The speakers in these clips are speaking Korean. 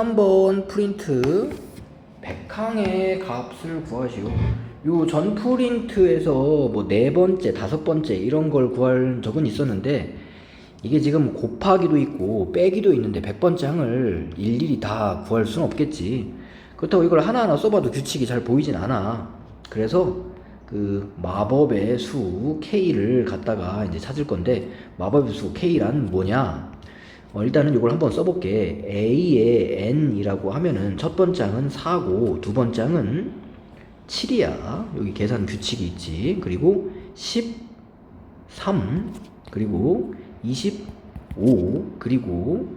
3번 프린트 백항의 값을 구하시오. 요 전 프린트에서 뭐 네 번째, 다섯 번째 이런 걸 구할 적은 있었는데 이게 지금 곱하기도 있고 빼기도 있는데 100번째 항을 일일이 다 구할 수는 없겠지. 그렇다고 이걸 하나하나 써봐도 규칙이 잘 보이진 않아. 그래서 그 마법의 수 K를 갖다가 이제 찾을 건데 마법의 수 K란 뭐냐? 어, 일단은 이걸 한번 써볼게. A의 N이라고 하면은 첫 번째 항은 4고 두 번째 항은 7이야. 여기 계산 규칙이 있지. 그리고 13 그리고 25 그리고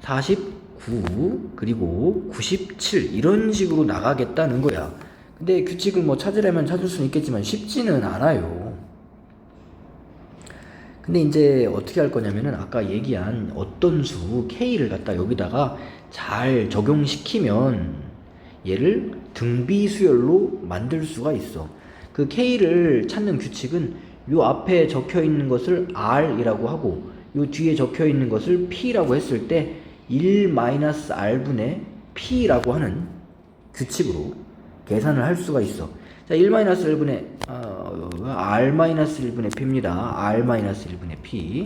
49 그리고 97 이런 식으로 나가겠다는 거야. 근데 규칙을 뭐 찾으려면 찾을 수는 있겠지만 쉽지는 않아요. 근데 이제 어떻게 할 거냐면은 아까 얘기한 어떤 수 K를 갖다 여기다가 잘 적용시키면 얘를 등비 수열로 만들 수가 있어. 그 K를 찾는 규칙은 요 앞에 적혀 있는 것을 R이라고 하고 요 뒤에 적혀 있는 것을 P라고 했을 때 1-R분의 P라고 하는 규칙으로 계산을 할 수가 있어. 자, 1-1분의 어, R-1분의 P입니다. R-1분의 P.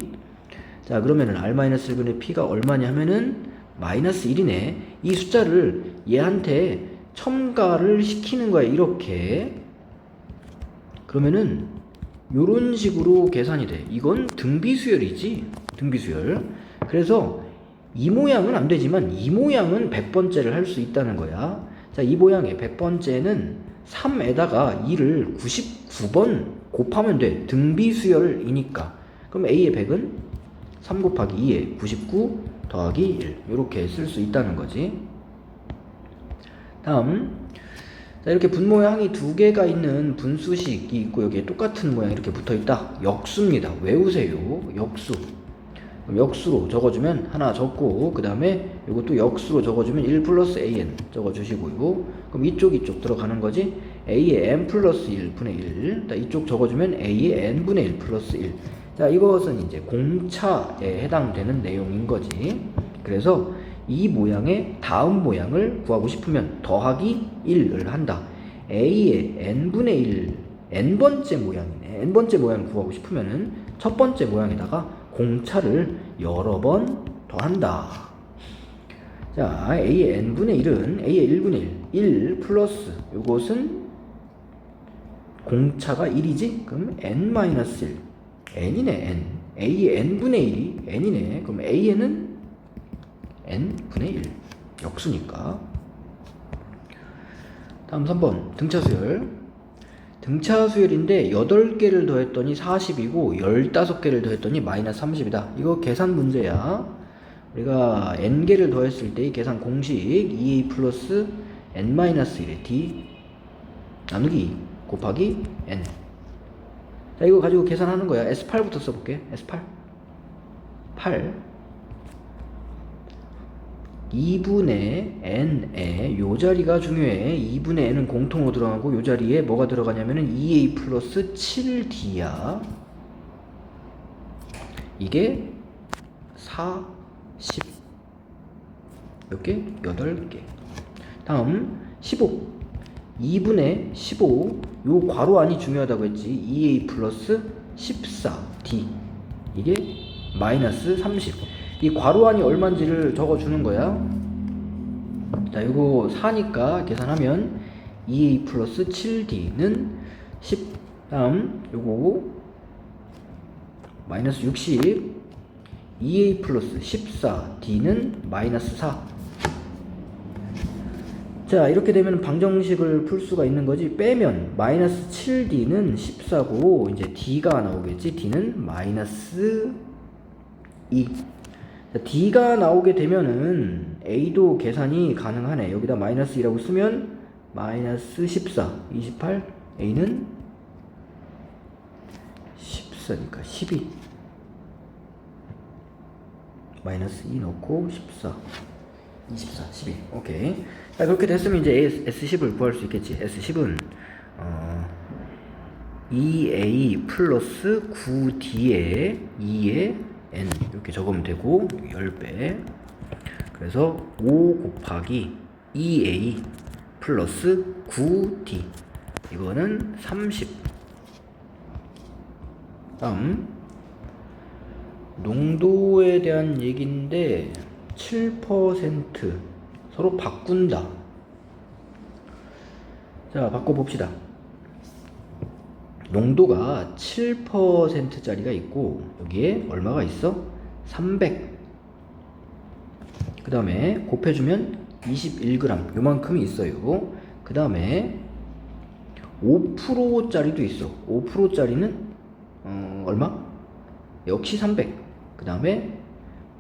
자, 그러면은 R-1분의 P가 얼마냐 하면은 마이너스 1이네. 이 숫자를 얘한테 첨가를 시키는 거야. 이렇게. 그러면은 요런 식으로 계산이 돼. 이건 등비수열이지. 등비수열. 그래서 이 모양은 안 되지만 이 모양은 100번째를 할 수 있다는 거야. 자, 이 모양의 100번째는 3에다가 2를 99번 곱하면 돼. 등비수열이니까. 그럼 A의 100은 3 곱하기 2에 99 더하기 1. 이렇게 쓸 수 있다는 거지. 다음. 자, 이렇게 분모양이 두 개가 있는 분수식이 있고 여기에 똑같은 모양이 이렇게 붙어 있다. 역수입니다. 외우세요. 역수. 역수로 적어주면 하나 적고 그 다음에 이것도 역수로 적어주면 1 플러스 an 적어주시고요. 그럼 이쪽 이쪽 들어가는 거지. a의 n 플러스 1분의 1. 자, 이쪽 적어주면 a의 n분의 1 플러스 1. 자 이것은 이제 공차에 해당되는 내용인 거지. 그래서 이 모양의 다음 모양을 구하고 싶으면 더하기 1을 한다. a의 n분의 1 n번째 모양이네. n번째 모양을 구하고 싶으면은 첫 번째 모양에다가 공차를 여러 번 더한다. 자, a의 n분의 1은 a의 1분의 1, 1 플러스 이것은 공차가 1이지? 그럼 n-1, n이네 n. a의 n분의 1이 n이네. 그럼 a는 n분의 1 역수니까. 다음 3번 등차수열. 등차 수열인데 8개를 더했더니 40이고 15개를 더했더니 마이너스 30이다. 이거 계산 문제야. 우리가 n개를 더했을 때이 계산 공식 2a 플러스 n-1의 d 나누기 곱하기 n. 자, 이거 가지고 계산하는 거야. S8부터 써볼게. S8. 8. 2분의 n에 요 자리가 중요해. 2분의 n은 공통으로 들어가고 요 자리에 뭐가 들어가냐면은 2a 플러스 7d야. 이게 4, 10. 몇 개? 8개. 다음 15. 2분의 15. 요 괄호 안이 중요하다고 했지. 2a 플러스 14d. 이게 마이너스 30. 이 괄호 안이 얼마인지를 적어주는 거야. 자, 이거 4니까 계산하면 2a 플러스 7d는 10. 다음, 요거 마이너스 60. 2a 플러스 14d는 마이너스 4. 자, 이렇게 되면 방정식을 풀 수가 있는 거지. 빼면 마이너스 7d는 14고, 이제 d가 나오겠지. d는 마이너스 2. 자, D가 나오게 되면은 A도 계산이 가능하네. 여기다 마이너스 2라고 쓰면 마이너스 14, 28, A는 14니까 12. 마이너스 2 넣고 14, 24, 12. 오케이. 자, 그렇게 됐으면 이제 S10을 구할 수 있겠지. S10은 어, 2A 플러스 9D에 2에 n 이렇게 적으면 되고 10배. 그래서 5 곱하기 2a 플러스 9d 이거는 30 다음. 농도에 대한 얘기인데 7% 서로 바꾼다. 자 바꿔봅시다 농도가 7%짜리가 있고 여기에 얼마가 있어? 300. 그 다음에 곱해주면 21g 요만큼이 있어요. 그 다음에 5%짜리도 있어. 5%짜리는 어, 얼마? 역시 300. 그 다음에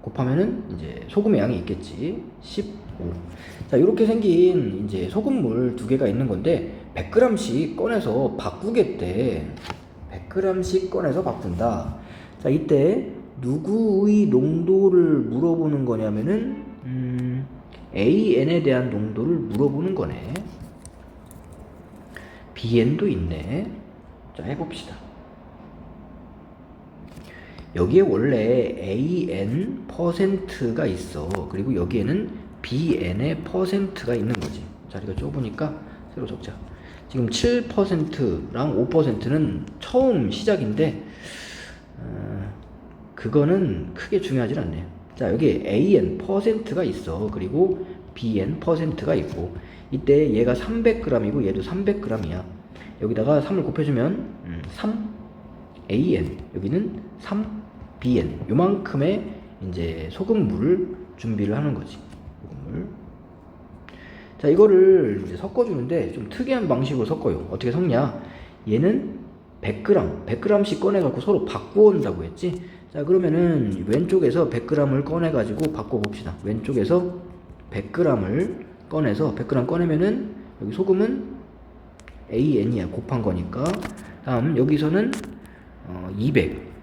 곱하면은 이제 소금의 양이 있겠지. 15. 자, 이렇게 생긴 이제 소금물 두 개가 있는 건데 100g씩 꺼내서 바꾸겠대. 100g씩 꺼내서 바꾼다. 자, 이때 누구의 농도를 물어보는 거냐면은 음, AN에 대한 농도를 물어보는 거네. BN도 있네. 자, 해봅시다. 여기에 원래 AN 퍼센트가 있어. 그리고 여기에는 BN의 퍼센트가 있는 거지. 자리가 좁으니까 새로 적자. 지금 7%랑 5%는 처음 시작인데, 어, 그거는 크게 중요하진 않네요. 자, 여기 AN 퍼센트가 있어. 그리고 BN 퍼센트가 있고, 이때 얘가 300g이고 얘도 300g이야. 여기다가 3을 곱해주면, 음, 3 AN, 여기는 3 BN. 요만큼의 이제 소금물을 준비를 하는 거지. 소금물. 자, 이거를 이제 섞어주는데 좀 특이한 방식으로 섞어요. 어떻게 섞냐? 얘는 100g, 100g씩 꺼내갖고 서로 바꾸온다고 했지? 자, 그러면은 왼쪽에서 100g을 꺼내가지고 바꿔봅시다. 왼쪽에서 100g을 꺼내서 100g 꺼내면은 여기 소금은 AN이야. 곱한 거니까. 다음 여기서는 어, 200.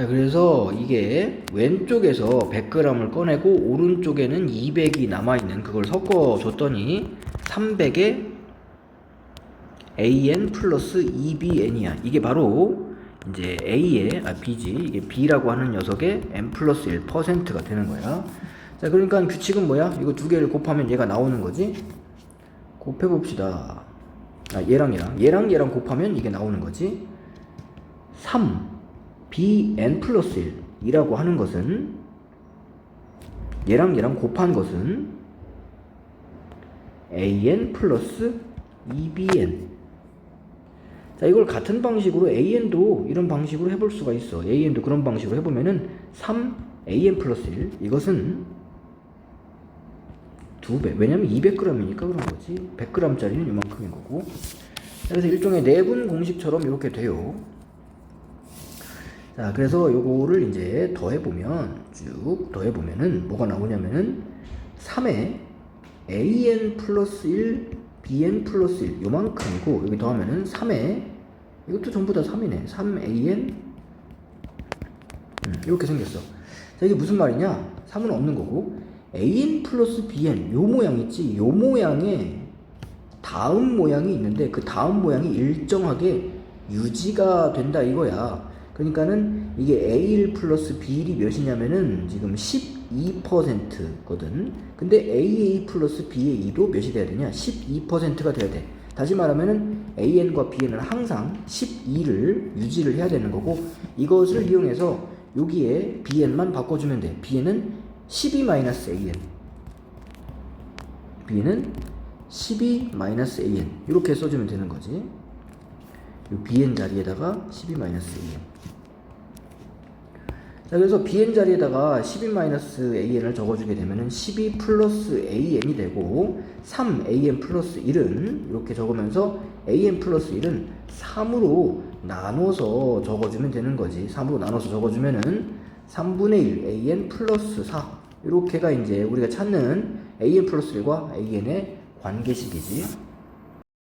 자, 그래서 이게 왼쪽에서 100g을 꺼내고 오른쪽에는 200이 남아있는 그걸 섞어줬더니 300에 AN 플러스 2BN이야. 이게 바로 이제 A의, 아, B지. 이게 B라고 하는 녀석의 N 플러스 1%가 되는 거야. 자, 그러니까 규칙은 뭐야? 이거 두 개를 곱하면 얘가 나오는 거지? 곱해봅시다. 아, 얘랑 얘랑. 얘랑 얘랑 곱하면 이게 나오는 거지? 3. Bn 플러스 1이라고 하는 것은 얘랑 얘랑 곱한 것은 an 플러스 2bn 자 이걸 같은 방식으로 an도 이런 방식으로 해볼 수가 있어. An도 그런 방식으로 해보면은 3an 플러스 1 이것은 두배. 왜냐면 200g이니까 그런 거지. 100g짜리는 이만큼인 거고. 그래서 일종의 내분 공식처럼 이렇게 돼요 자, 그래서 요거를 이제 더해보면, 쭉 더해보면은 뭐가 나오냐면은 3에 an 플러스 1, bn 플러스 1, 요만큼이고, 여기 더하면은 3에, 이것도 전부 다 3이네. 3an, 음, 이렇게 생겼어. 자, 이게 무슨 말이냐? 3은 없는 거고, an 플러스 bn, 요 모양 있지? 요 모양에 다음 모양이 있는데, 그 다음 모양이 일정하게 유지가 된다 이거야. 그러니까는 이게 A1 플러스 B1이 몇이냐면은 지금 12%거든. 근데 AA 플러스 B의 2도 몇이 돼야 되냐? 12%가 돼야 돼. 다시 말하면은 AN과 BN은 항상 12를 유지를 해야 되는 거고 이것을 이용해서 여기에 BN만 바꿔주면 돼. BN은 12-AN. B는 12-AN. 이렇게 써주면 되는 거지. 이 BN 자리에다가 12-AN. 자, 그래서 bn 자리에다가 12-an을 적어주게 되면은 12 플러스 an이 되고 3an 플러스 1은 이렇게 적으면서 an 플러스 1은 3으로 나눠서 적어주면 되는 거지. 3으로 나눠서 적어주면은 3분의 1 an 플러스 4 이렇게가 이제 우리가 찾는 an 플러스 1과 an의 관계식이지.